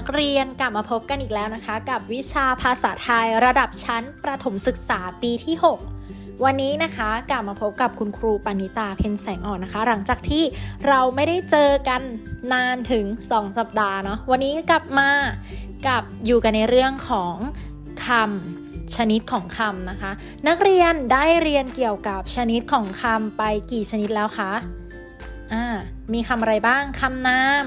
สวัสดีค่ะนักเรียนกลับมาพบกันอีกแล้วนะคะ กับวิชาภาษาไทยระดับชั้นประถมศึกษาปีที่ 6 วันนี้นะคะกลับมาพบกับคุณครูปณิตาเพ็ญแสงอ่อนนะคะ หลังจากที่เราไม่ได้เจอกันนานถึง 2 สัปดาห์เนาะวันนี้กลับมากับอยู่กันในเรื่องของคำชนิดของคำนะคะ นักเรียนได้เรียนเกี่ยวกับชนิดของคำไปกี่ชนิดแล้วคะอ่ามีคำอะไรบ้างคำนาม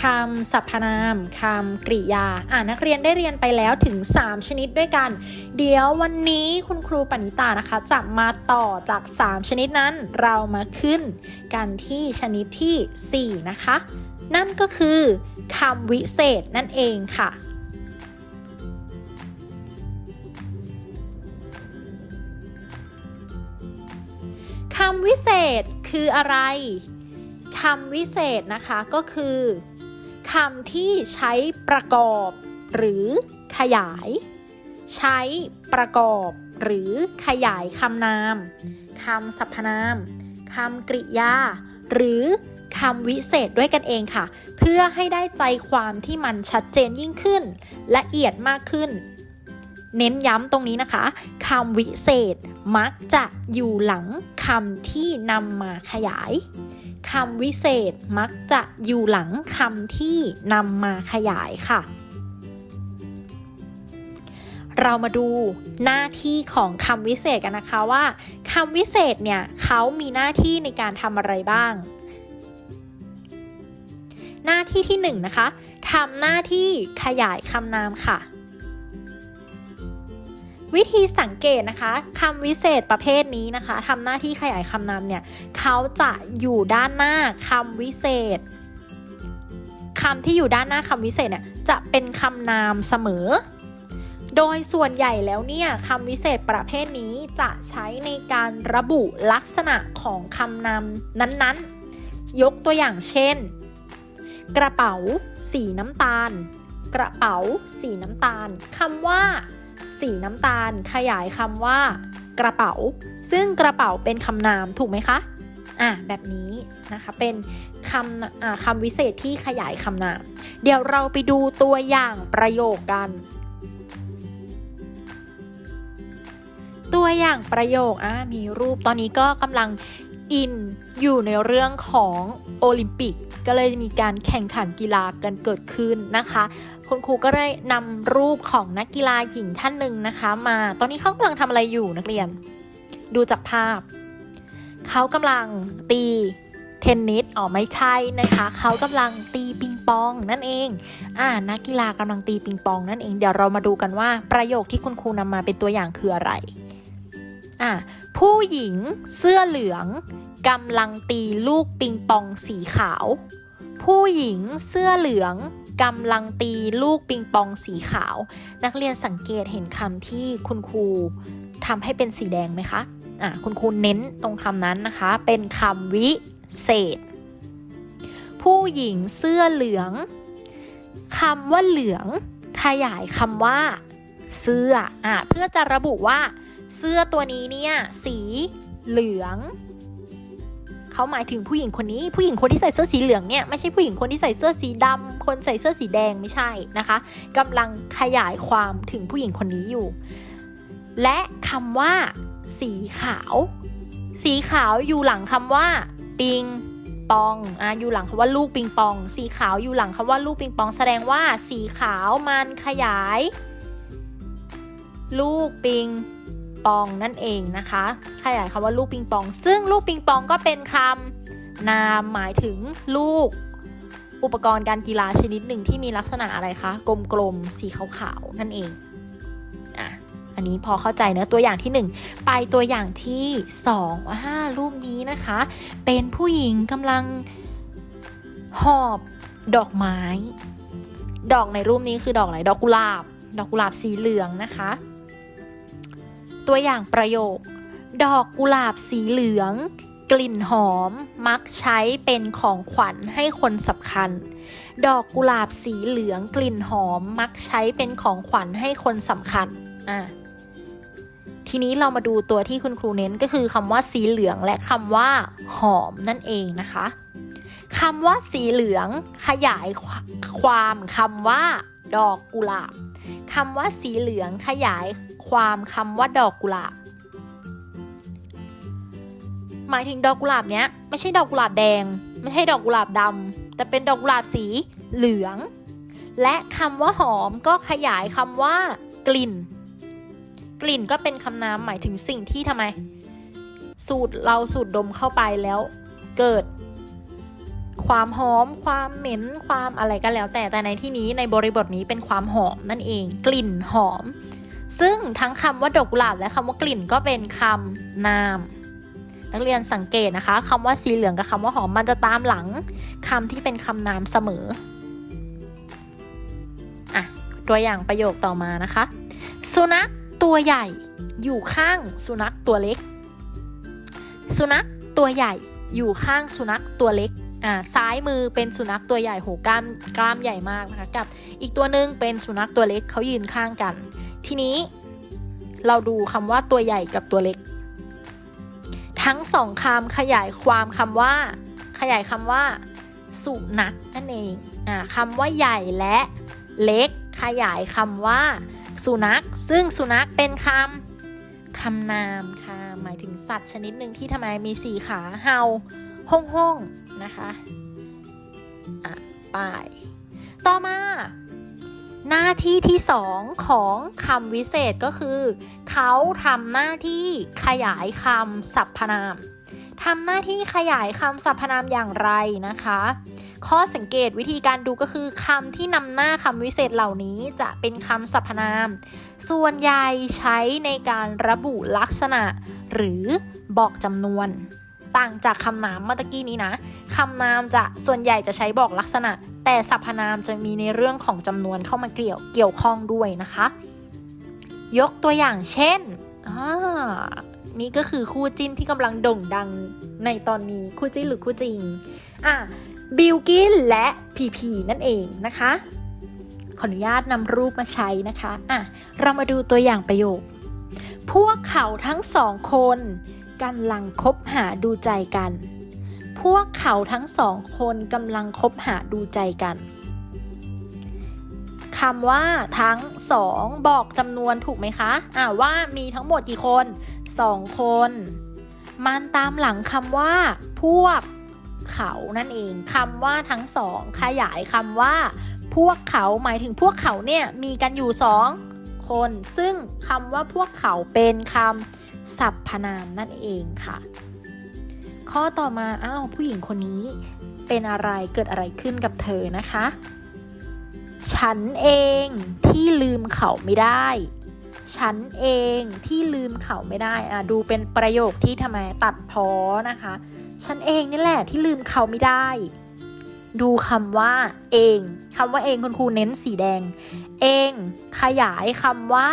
คำสรรพนามคำกริยา อ่านักเรียนได้เรียนไปแล้วถึง 3 ชนิดด้วยกัน เดี๋ยววันนี้คุณครูปณิตานะคะ จะมาต่อจาก 3 ชนิดนั้นเรามาขึ้นกันที่ชนิดที่ 4 นะคะ นั่นก็คือคำวิเศษนั่นเองค่ะคำวิเศษคืออะไรคำวิเศษนะคะก็คือ คำที่ใช้ประกอบ หรือขยาย ใช้ประกอบ หรือขยายคำนามคำสรรพนามคำกริยา หรือคำวิเศษด้วยกันเองค่ะ เพื่อให้ได้ใจความที่มันชัดเจนยิ่งขึ้น ละเอียดมากขึ้น เน้นย้ำตรงนี้นะคะคำวิเศษมักจะอยู่หลังคำที่นำมาขยาย คำวิเศษมักจะอยู่หลังคำที่นำมาขยายค่ะ เรามาดูหน้าที่ของคำวิเศษกันนะคะว่าคำวิเศษเนี่ยเขามีหน้าที่ในการทำอะไรบ้าง หน้าที่ที่1นงนะคะทำหน้าที่ขยายคำนามค่ะ วิธีสังเกตนะคะคำวิเศษประเภทนี้นะคะทำหน้าที่ขยายคำนามเนี่ยเขาจะอยู่ด้านหน้าคำวิเศษคำที่อยู่ด้านหน้าคำวิเศษเนี่ยจะเป็นคำนามเสมอ โดยส่วนใหญ่แล้วเนี่ยคำวิเศษประเภทนี้จะใช้ในการระบุลักษณะของคำนามนั้นๆ ยกตัวอย่างเช่น กระเป๋า สีน้ำตาล กระเป๋า สีน้ำตาลคำว่า สีน้ำตาล ขยายคำว่า กระเป๋า ซึ่งกระเป๋าเป็นคำนามถูกไหมคะอะแบบนี้นะคะเป็นคำอ่าคำวิเศษที่ขยายคำนาม เดี๋ยวเราไปดูตัวอย่างประโยคกัน ตัวอย่างประโยคอะมีรูปตอนนี้ก็กำลังอินอยู่ในเรื่องของโอลิมปิก ก็เลยมีการแข่งขันกีฬากันเกิดขึ้นนะคะ คุณครูก็ได้นำรูปของนักกีฬาหญิงท่านหนึ่งนะคะ มาตอนนี้เขากำลังทำอะไรอยู่นักเรียน ดูจากภาพ เขากำลังตีเทนนิสอ๋อไม่ใช่นะคะ เขากำลังตีปิงปองนั่นเอง อ่า นักกีฬากำลังตีปิงปองนั่นเอง เดี๋ยวเรามาดูกันว่าประโยคที่คุณครูนำมาเป็นตัวอย่างคืออะไร อ่า ผู้หญิงเสื้อเหลืองกำลังตีลูกปิงปองสีขาว ผู้หญิงเสื้อเหลือง กำลังตีลูกปิงปองสีขาว นักเรียนสังเกตเห็นคำที่คุณครูทำให้เป็นสีแดงไหมคะอะคุณครูเน้นตรงคำนั้นนะคะ เป็นคำวิเศษ ผู้หญิงเสื้อเหลืองคำว่าเหลืองขยายคำว่า เสื้ออะเพื่อจะระบุว่า เสื้อตัวนี้เนี่ยสีเหลือง เขาหมายถึงผู้หญิงคนนี้ ผู้หญิงคนที่ใส่เสื้อสีเหลืองเนี่ยไม่ใช่ผู้หญิงคนที่ใส่เสื้อสีดำคนใส่เสื้อสีแดงไม่ใช่นะคะกำลังขยายความถึงผู้หญิงคนนี้อยู่ และคำว่า สีขาว สีขาวอยู่หลังคำว่า ปิงปองอะอยู่หลังคำว่าลูกปิงปอง สีขาวอยู่หลังคำว่าลูกปิงปอง แสดงว่า สีขาวมันขยาย ลูกปิง ปองนั่นเองนะคะขยายคำว่าลูกปิงปอง ซึ่งลูกปิงปองก็เป็นคำนามหมายถึงลูกอุปกรณ์การกีฬาชนิดหนึ่งที่มีลักษณะอะไรคะกลมๆสีขาวๆนั่นเองอะอันนี้พอเข้าใจเนะตัวอย่างที่ 1 ไปตัวอย่างที่2อ่ารูปนี้นะคะ เป็นผู้หญิงกำลังหอบดอกไม้ ดอกในรูปนี้คือดอกอะไรดอกกุหลาบ ดอกกุหลาบสีเหลืองนะคะ ตัวอย่างประโยค ดอกกุหลาบสีเหลือง กลิ่นหอม มักใช้เป็นของขวัญให้คนสำคัญ ดอกกุหลาบสีเหลือง กลิ่นหอม มักใช้เป็นของขวัญให้คนสำคัญอะทีนี้เรามาดูตัวที่คุณครูเน้นก็คือคำว่าสีเหลืองและคำว่า หอมนั่นเองนะคะคำว่าสีเหลืองขยายความคำว่า ดอกกุหลาบคำว่าสีเหลืองขยายความคำว่าดอกกุหลาบหมายถึงดอกกุหลาบเนี้ยไม่ใช่ดอกกุหลาบแดง ไม่ใช่ดอกกุหลาบดำแต่เป็นดอกกุหลาบสีเหลือง และคำว่าหอมก็ขยายคำว่า กลิ่น กลิ่นก็เป็นคำนามหมายถึงสิ่งที่ทำไม สูดเราสูดดมเข้าไปแล้ว เกิด ความหอม ความเหม็น ความอะไรก็แล้ว แต่แต่ในที่นี้ในบริบทนี้เป็นความหอมนั่นเอง กลิ่นหอม ซึ่งทั้งคำว่าดอกกุหลาบและคำว่ากลิ่นก็เป็นคำนาม นักเรียนสังเกตนะคะคำว่าสีเหลืองกับคำว่าหอมมันจะตามหลังคำที่เป็นคำนามเสมออะตัวอย่างประโยคต่อมานะคะ สุนัขตัวใหญ่อยู่ข้างสุนัขตัวเล็ก สุนัขตัวใหญ่อยู่ข้างสุนัขตัวเล็ก อ่าซ้ายมือเป็นสุนัขตัวใหญ่โหกล้ามกล้ามใหญ่มากนะคะกับ อีกตัวหนึ่งเป็นสุนัขตัวเล็กเขายืนข้างกัน ทีนี้เราดูคำว่าตัวใหญ่กับตัวเล็ก ทั้งสองคำขยายความคำว่า ขยายคำว่า สุนัขนั่นเองอ่าคำว่าใหญ่และเล็ก ขยายคำว่า สุนัข ซึ่งสุนัขเป็นคำคำนามค่ะหมายถึงสัตว์ชนิดหนึ่งที่ทำไมมีสี่ขาเห่าห้องห้อง นะคะอะไปต่อมา หน้าที่ที่สองของคำวิเศษก็คือ เขาทำหน้าที่ขยายคำสรรพนามทำหน้าที่ขยายคำสรรพนามอย่างไรนะคะ ข้อสังเกตวิธีการดูก็คือคำที่นำหน้าคำวิเศษเหล่านี้จะเป็นคำสรรพนาม ส่วนใหญ่ใช้ในการระบุลักษณะ หรือบอกจำนวน ต่างจากคำนามเมื่อตกี้นี้นะคำนามจะส่วนใหญ่จะใช้บอกลักษณะ แต่สรรพนามจะมีในเรื่องของจำนวนเข้ามาเกี่ยวเกี่ยวข้องด้วยนะคะ ยกตัวอย่างเช่นอ่านี่ก็คือคู่จิ้นที่กำลังโด่งดังในตอนนี้คู่จิ้นหรือคู่จริงอะบิลกินและพีพีนั่นเองนะคะ ขออนุญาตนำรูปมาใช้นะคะอะเรามาดูตัวอย่างประโยค พวกเขาทั้งสองคน กำลังคบหาดูใจกัน พวกเขาทั้งสองคนกำลังคบหาดูใจกันคำว่าทั้งสองบอกจำนวนถูกไหมคะอ่าว่ามีทั้งหมดกี่คนสองคน มันตามหลังคำว่า พวกเขานั่นเองคำว่าทั้งสองขยายคำว่า พวกเขาหมายถึงพวกเขาเนี่ยมีกันอยู่สองคน ซึ่งคำว่าพวกเขาเป็นคำ สรรพนามนั่นเองค่ะ ข้อต่อมาอ้าวผู้หญิงคนนี้เป็นอะไรเกิดอะไรขึ้นกับเธอนะคะ ฉันเองที่ลืมเขาไม่ได้ ฉันเองที่ลืมเขาไม่ได้อะดูเป็นประโยคที่ทำไมตัดพ้อนะคะ ฉันเองนี่แหละที่ลืมเขาไม่ได้ ดูคำว่าเองคำว่าเองคุณครูเน้นสีแดง เองขยายคำว่า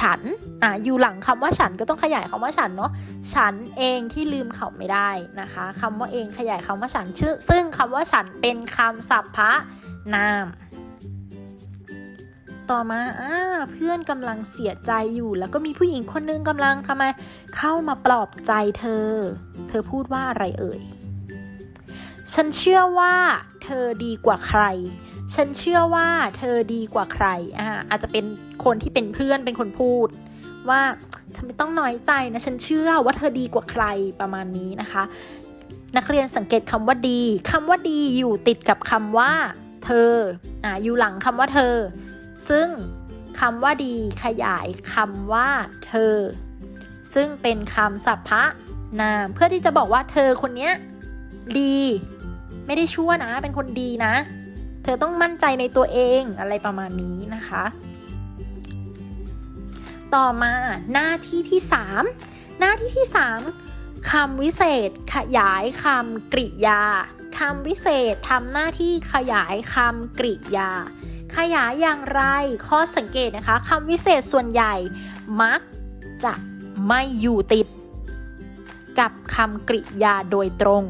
ฉันอะอยู่หลังคำว่าฉันก็ต้องขยายคำว่าฉันเนาะฉันเองที่ลืมเขาไม่ได้นะคะคำว่าเองขยายคำว่าฉันชื่อ ซึ่งคำว่าฉันเป็นคำศัพท์พระนาม ต่อมาอ่าเพื่อนกำลังเสียใจอยู่ แล้วก็มีผู้หญิงคนนึงกำลังทำไมเข้ามาปลอบใจเธอ เธอพูดว่าอะไรเอ่ยฉันเชื่อว่าเธอดีกว่าใคร ฉันเชื่อว่าเธอดีกว่าใครอ่าอาจจะเป็นคนที่เป็นเพื่อนเป็นคนพูด ว่าเธอไม่ต้องน้อยใจนะ ฉันเชื่อว่าเธอดีกว่าใครประมาณนี้นะคะ นักเรียนสังเกตคำว่าดีคำว่าดีอยู่ติดกับคำว่า เธออ่าอยู่หลังคำว่าเธอ ซึ่งคำว่าดีขยายคำว่า เธอ ซึ่งเป็นคำสัพพะนาม เพื่อที่จะบอกว่าเธอคนนี้ดี ไม่ได้ชั่วนะ เป็นคนดีนะ เธอต้องมั่นใจในตัวเองอะไรประมาณนี้นะคะ ต่อมาหน้าที่ที่ 3 หน้าที่ที่ 3คำวิเศษ ขยายคำกริยาคำวิเศษทำหน้าที่ขยายคำกริยา ขยายอย่างไรข้อสังเกตนะคะคำวิเศษส่วนใหญ่มักจะไม่อยู่ติดกับคำกริยาโดยตรง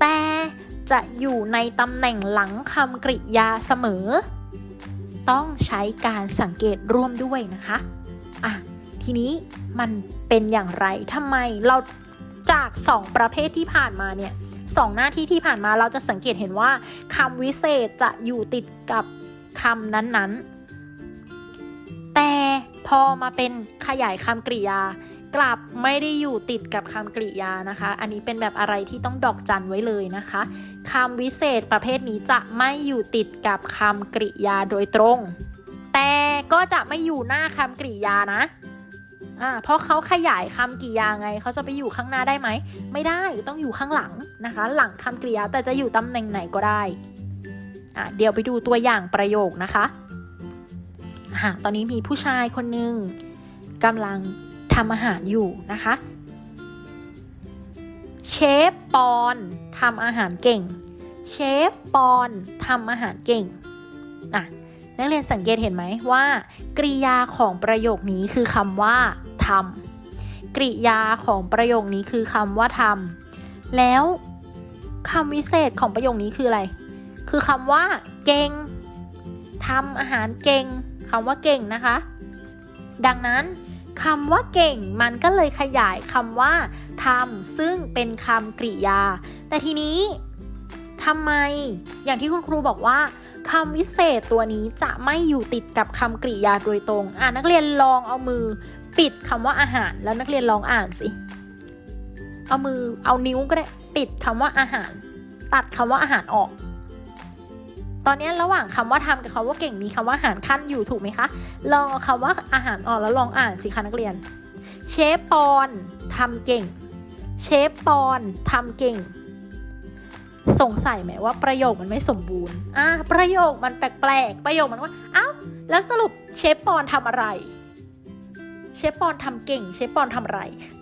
แต่ จะอยู่ในตำแหน่งหลังคำกริยาเสมอ ต้องใช้การสังเกตร่วมด้วยนะคะอะทีนี้มันเป็นอย่างไรทำไมเราจากสองประเภทที่ผ่านมาเนี่ยสองหน้าที่ที่ผ่านมาเราจะสังเกตเห็นว่าคำวิเศษจะอยู่ติดกับคำนั้นๆ แต่พอมาเป็นขยายคำกริยา กลับไม่ได้อยู่ติดกับคำกริยานะคะ อันนี้เป็นแบบอะไรที่ต้องดอกจันไว้เลยนะคะคำวิเศษประเภทนี้จะไม่อยู่ติดกับคำกริยาโดยตรง แต่ก็จะไม่อยู่หน้าคำกริยานะอ่าเพราะเขาขยายคำกริยาไงเขาจะไปอยู่ข้างหน้าได้ไหม ไม่ได้ต้องอยู่ข้างหลังนะคะ หลังคำกริยาแต่จะอยู่ตำแหน่งไหนก็ได้อ่าเดี๋ยวไปดูตัวอย่างประโยคนะคะอ่าตอนนี้มีผู้ชายคนหนึ่งกำลัง ทำอาหารอยู่นะคะเชฟปอนทำอาหารเก่งเชฟปอนทำอาหารเก่งอะนักเรียนสังเกตเห็นไหมว่า กริยาของประโยคนี้คือคำว่าทำกริยาของประโยคนี้คือคำว่าทำแล้วคำวิเศษของประโยคนี้คืออะไร คือคำว่าเก่งทำอาหารเก่งคำว่าเก่งนะคะ ดังนั้น คำว่าเก่งมันก็เลยขยายคำว่าทำซึ่งเป็นคำกริยา แต่ทีนี้ทำไมอย่างที่คุณครูบอกว่าคำวิเศษตัวนี้จะไม่อยู่ติดกับคำกริยาโดยตรง อ่านักเรียนลองเอามือปิดคำว่าอาหาร แล้วนักเรียนลองอ่านสิ เอามือเอานิ้วก็ได้ปิดคำว่าอาหาร ตัดคำว่าอาหารออก ตอนนี้ระหว่างคำว่าทำกับคำว่าเก่งมีคำว่าอาหารขั้นอยู่ถูกไหมคะ ลองเอาคำว่าอาหารออกแล้วลองอ่านสิคะนักเรียน เชฟปอนทำเก่ง เชฟปอนทำเก่ง สงสัยไหมว่าประโยคมันไม่สมบูรณ์ อะประโยคมันแปลกๆ ประโยคมันว่า เอ้า แล้วสรุปเชฟปอนทำอะไร เชฟปอนทำเก่ง เชฟปอนทำอะไร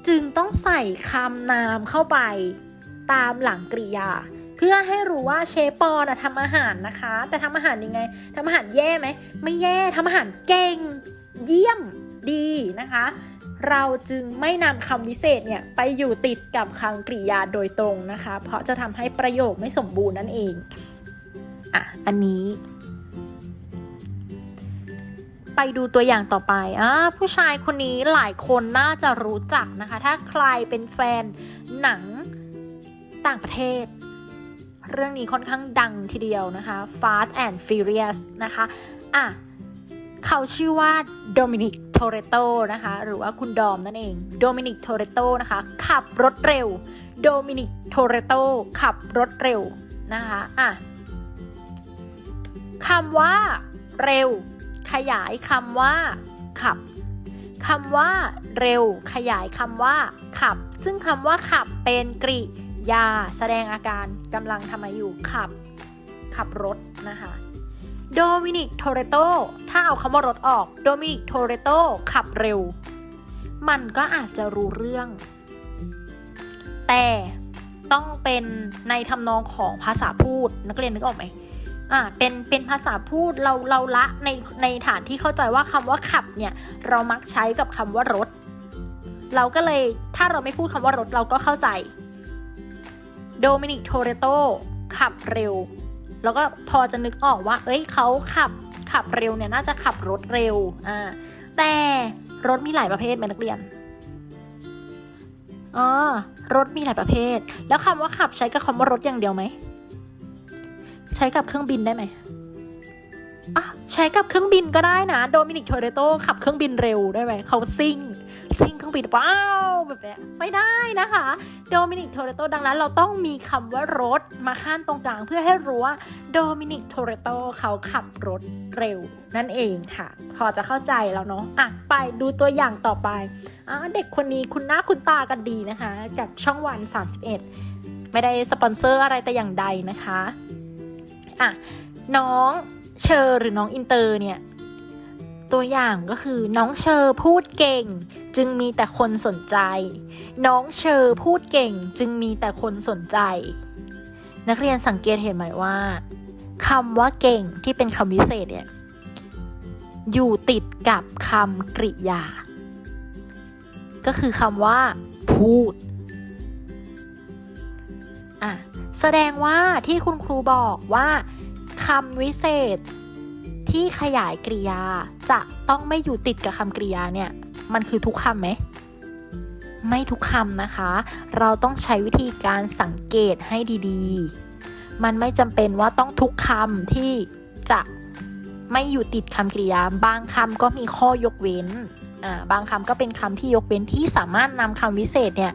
จึงต้องใส่คำนามเข้าไปตามหลังกริยา เพื่อให้รู้ว่าเชฟปอนอะทำอาหารนะคะ แต่ทำอาหารยังไงทำอาหารแย่ไหมไม่แย่ทำอาหารเก่ง เยี่ยมดีนะคะ เราจึงไม่นำคำวิเศษเนี่ยไปอยู่ติดกับคำกริยาโดยตรงนะคะ เพราะจะทำให้ประโยคไม่สมบูรณ์นั่นเองอะอันนี้ไปดูตัวอย่างต่อไปอะผู้ชายคนนี้หลายคนน่าจะรู้จักนะคะ ถ้าใครเป็นแฟนหนังต่างประเทศ เรื่องนี้ค่อนข้างดังทีเดียวนะคะ Fast and Furious นะคะอะเขาชื่อว่าโดมินิกโทเรโตนะคะ หรือว่าคุณดอมนั่นเองโดมินิกโทเรโตนะคะ ขับรถเร็วโดมินิกโทเรโตขับรถเร็วนะคะอะคำว่าเร็ว ขยายคำว่า ขับคำว่าเร็ว ขยายคำว่า ขับ ซึ่งคำว่าขับเป็นกริ ยาแสดงอาการกำลังทำอะไรอยู่ขับ ขับรถนะคะโดมินิกโทเรโตถ้าเอาคำว่ารถออกโดมินิกโทเรโตขับเร็ว มันก็อาจจะรู้เรื่อง แต่ต้องเป็นในทำนองของภาษาพูดนักเรียนนึกออกไหมอ่าเป็นเป็นภาษาพูดเราเราละในในฐานที่เข้าใจว่าคำว่าขับเนี่ยเรามักใช้กับคำว่ารถ เราก็เลยถ้าเราไม่พูดคำว่ารถเราก็เข้าใจ โดมินิกโทเรโตขับเร็ว แล้วก็พอจะนึกออกว่า เอ้ยเขาขับขับเร็วเนี่ยน่าจะขับรถเร็วอ่าแต่รถมีหลายประเภทไหมนักเรียนอ๋อรถมีหลายประเภท แล้วคำว่าขับใช้กับคำว่ารถอย่างเดียวไหมใช้กับเครื่องบินได้ไหมอะใช้กับเครื่องบินก็ได้นะโดมินิกโทเรโตขับเครื่องบินเร็วได้ไหมเขาซิ่ง ซิ่งเครื่องบินว้าวแบบนี้ไม่ได้นะคะโดมินิกโทเรโตดังนั้นเราต้องมีคำว่ารถมาขั้นตรงกลางเพื่อให้รู้ว่าโดมินิกโทเรโตเขาขับรถเร็วนั่นเองค่ะ พอจะเข้าใจแล้วเนาะอะไปดูตัวอย่างต่อไปอะเด็กคนนี้คุณหน้าคุณตากันดีนะคะกับช่องวัน 31 ไม่ได้สปอนเซอร์อะไรแต่อย่างใดนะคะอะน้องเชอร์หรือน้องอินเตอร์เนี่ย ตัวอย่างก็คือน้องเชอร์พูดเก่ง จึงมีแต่คนสนใจ น้องเชอร์พูดเก่ง จึงมีแต่คนสนใจ นักเรียนสังเกตเห็นไหมว่าคำว่าเก่งที่เป็นคำวิเศษเนี่ยอยู่ติดกับคำกริยา ก็คือคำว่า พูดอะแสดงว่าที่คุณครูบอกว่าคำวิเศษ ที่ขยายกริยาจะต้องไม่อยู่ติดกับคำกริยาเนี่ย มันคือทุกคำไหม ไม่ทุกคำนะคะ เราต้องใช้วิธีการสังเกตให้ดีๆ มันไม่จำเป็นว่าต้องทุกคำที่จะไม่อยู่ติดคำกริยา บางคำก็มีข้อยกเว้นอ่าบางคำก็เป็นคำที่ยกเว้นที่สามารถนำคำวิเศษเนี่ย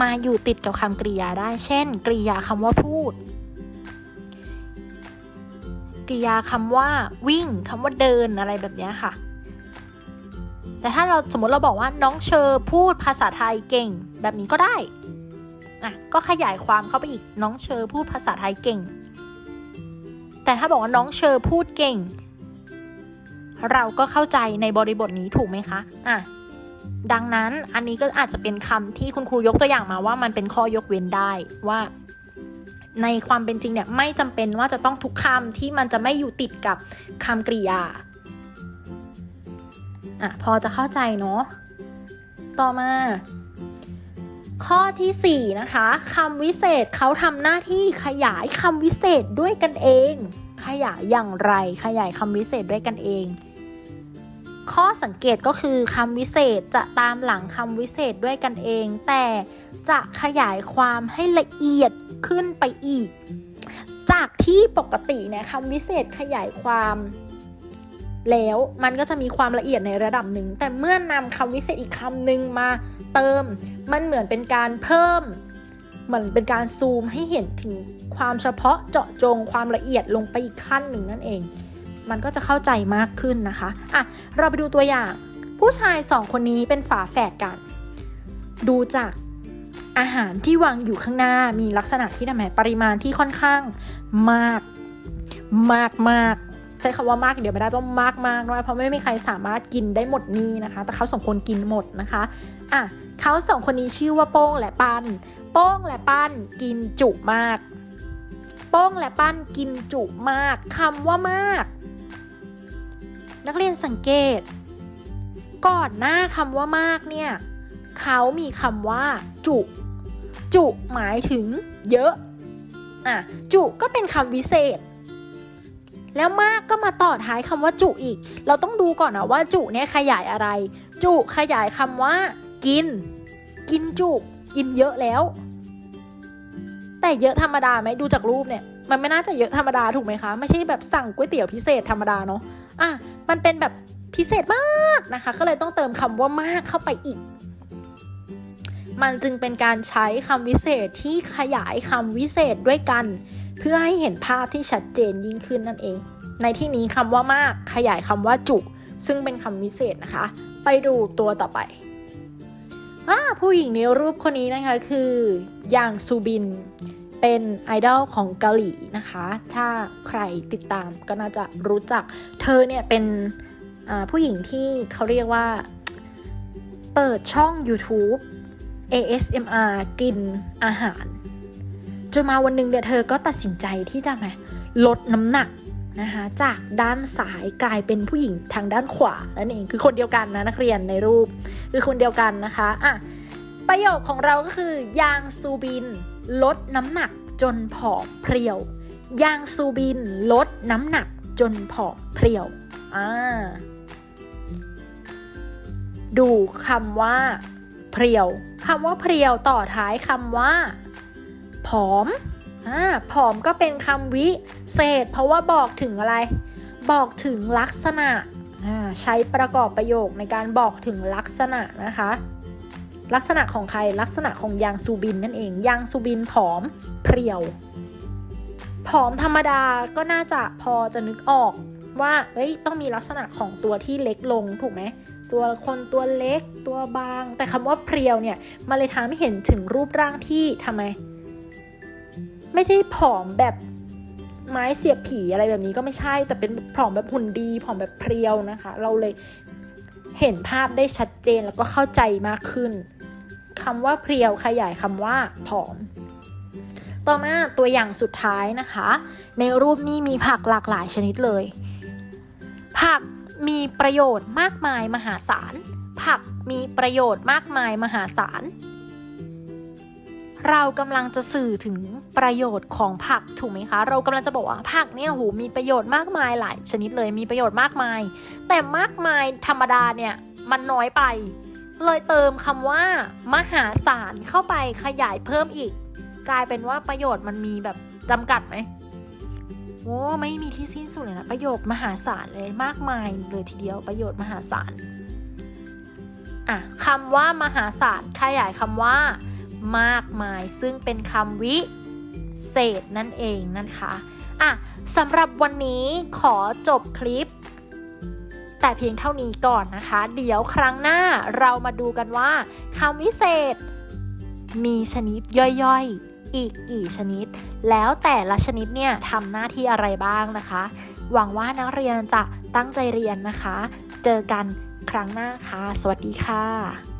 มาอยู่ติดกับคำกริยาได้ เช่น กริยาคำว่าพูด กริยาคำว่าวิ่งคำว่าเดินอะไรแบบนี้ค่ะ แต่ถ้าเราสมมติเราบอกว่าน้องเชอร์พูดภาษาไทยเก่ง แบบนี้ก็ได้อะก็ขยายความเข้าไปอีกน้องเชอร์พูดภาษาไทยเก่ง แต่ถ้าบอกว่าน้องเชอร์พูดเก่ง เราก็เข้าใจในบริบทนี้ถูกไหมคะอะดังนั้นอันนี้ก็อาจจะเป็นคำที่คุณครูยกตัวอย่างมาว่ามันเป็นข้อยกเว้นได้ว่า ในความเป็นจริงเนี่ยไม่จำเป็นว่าจะต้องทุกคำที่มันจะไม่อยู่ติดกับคำกริยาอะพอจะเข้าใจเนาะต่อมา ข้อที่ 4 นะคะคำวิเศษเขาทำหน้าที่ขยายคำวิเศษด้วยกันเอง ขยายอย่างไรขยายคำวิเศษด้วยกันเอง ข้อสังเกตก็คือคำวิเศษจะตามหลังคำวิเศษด้วยกันเอง แต่ จะขยายความให้ละเอียดขึ้นไปอีก จากที่ปกติเนี่ยคำวิเศษขยายความแล้วมันก็จะมีความละเอียดในระดับหนึ่ง แต่เมื่อนำคำวิเศษอีกคำหนึ่งมาเติม มันเหมือนเป็นการเพิ่ม เหมือนเป็นการซูมให้เห็นถึงความเฉพาะเจาะจงความละเอียดลงไปอีกขั้นหนึ่งนั่นเอง มันก็จะเข้าใจมากขึ้นนะคะอะเราไปดูตัวอย่าง ผู้ชายสองคนนี้เป็นฝาแฝดกัน ดูจาก อาหารที่วางอยู่ข้างหน้ามีลักษณะที่ทำไมปริมาณที่ค่อนข้างมาก มากมากใช้คำว่ามากเดี๋ยวไม่ได้ต้องมากมากด้วยเพราะไม่มีใครสามารถกินได้หมดนี้นะคะ แต่เขาสองคนกินหมดนะคะอะเขาสองคนนี้ชื่อว่าโป้งและปันโป้งและปั้นกินจุมาก โป้งและปั้นกินจุมากคำว่ามาก นักเรียนสังเกต ก่อนหน้าคำว่ามากเนี่ยเขามีคำว่าจุ จุหมายถึงเยอะ อะ จุก็เป็นคำวิเศษ แล้วมากก็มาต่อท้ายคำว่าจุอีก เราต้องดูก่อนนะว่าจุเนี่ยขยายอะไร จุขยายคำว่า กิน กินจุกินเยอะแล้ว แต่เยอะธรรมดาไหมดูจากรูปเนี่ย มันไม่น่าจะเยอะธรรมดาถูกไหมคะ ไม่ใช่แบบสั่งก๋วยเตี๋ยวพิเศษธรรมดาเนาะอะมันเป็นแบบพิเศษมากนะคะ ก็เลยต้องเติมคำว่ามากเข้าไปอีก มันจึงเป็นการใช้คำวิเศษที่ขยายคำวิเศษด้วยกัน เพื่อให้เห็นภาพที่ชัดเจนยิ่งขึ้นนั่นเอง ในที่นี้คำว่ามากขยายคำว่าจุ ซึ่งเป็นคำวิเศษนะคะ ไปดูตัวต่อไปอ่าผู้หญิงในรูปคนนี้นะคะคือยางซูบิน เป็นไอดอลของเกาหลีนะคะ ถ้าใครติดตามก็น่าจะรู้จัก เธอเนี่ยเป็นผู้หญิงที่เขาเรียกว่า เปิดช่อง YouTube ASMR กินอาหาร จนมาวันหนึ่งเนี่ยเธอก็ตัดสินใจที่จะมาลดน้ำหนักนะคะจากด้านซ้ายกลายเป็นผู้หญิงทางด้านขวานั่นเองคือคนเดียวกันนะนักเรียนในรูป คือคนเดียวกันนะคะอะประโยคของเราก็คือยางซูบิน ลดน้ำหนักจนผอมเพรียวยางซูบิน ลดน้ำหนักจนผอมเพรียวอ่าดูคำว่า เพรียวคำว่าเพรียวต่อท้ายคำว่า ผอมอ่าผอมก็เป็นคำวิเศษ เพราะว่าบอกถึงอะไร บอกถึงลักษณะอ่าใช้ประกอบประโยคในการบอกถึงลักษณะนะคะ ลักษณะของใครลักษณะของยางซูบินนั่นเองยางซูบินผอมเพรียว ผอมธรรมดาก็น่าจะพอจะนึกออกว่า เอ้ย ต้องมีลักษณะของตัวที่เล็กลง ถูกไหม ตัวคนตัวเล็กตัวบาง แต่คำว่าเพรียวเนี่ยมันเลยทำให้เห็นถึงรูปร่างที่ทำไม ไม่ใช่ผอมแบบไม้เสียบผีอะไรแบบนี้ก็ไม่ใช่ แต่เป็นผอมแบบหุ่นดีผอมแบบเพรียวนะคะ เราเลยเห็นภาพได้ชัดเจนแล้วก็เข้าใจมากขึ้นคำว่าเพรียวขยายคำว่าผอม ต่อมาตัวอย่างสุดท้ายนะคะ ในรูปนี้มีผักหลากหลายชนิดเลย มีประโยชน์มากมายมหาศาล ผักมีประโยชน์มากมายมหาศาล เรากำลังจะสื่อถึงประโยชน์ของผักถูกไหมคะ เรากำลังจะบอกว่าผักเนี่ยหูมีประโยชน์มากมายหลายชนิดเลยมีประโยชน์มากมาย แต่มากมายธรรมดาเนี่ยมันน้อยไป เลยเติมคำว่า มหาศาลเข้าไปขยายเพิ่มอีก กลายเป็นว่าประโยชน์มันมีแบบจำกัดไหม โอ้ไม่มีที่สิ้นสุดเลยนะ ประโยชน์มหาศาลเลยมากมายเลยทีเดียวประโยชน์มหาศาลอะคำว่ามหาศาลขยายคำว่า มากมาย ซึ่งเป็นคำวิเศษนั่นเองนะคะอะสำหรับวันนี้ขอจบคลิป แต่เพียงเท่านี้ก่อนนะคะ เดี๋ยวครั้งหน้าเรามาดูกันว่าคำวิเศษ มีชนิดย่อยๆ อีกกี่ชนิด แล้วแต่ละชนิดเนี่ยทำหน้าที่อะไรบ้างนะคะ หวังว่านักเรียนจะตั้งใจเรียนนะคะ เจอกันครั้งหน้าค่ะ สวัสดีค่ะ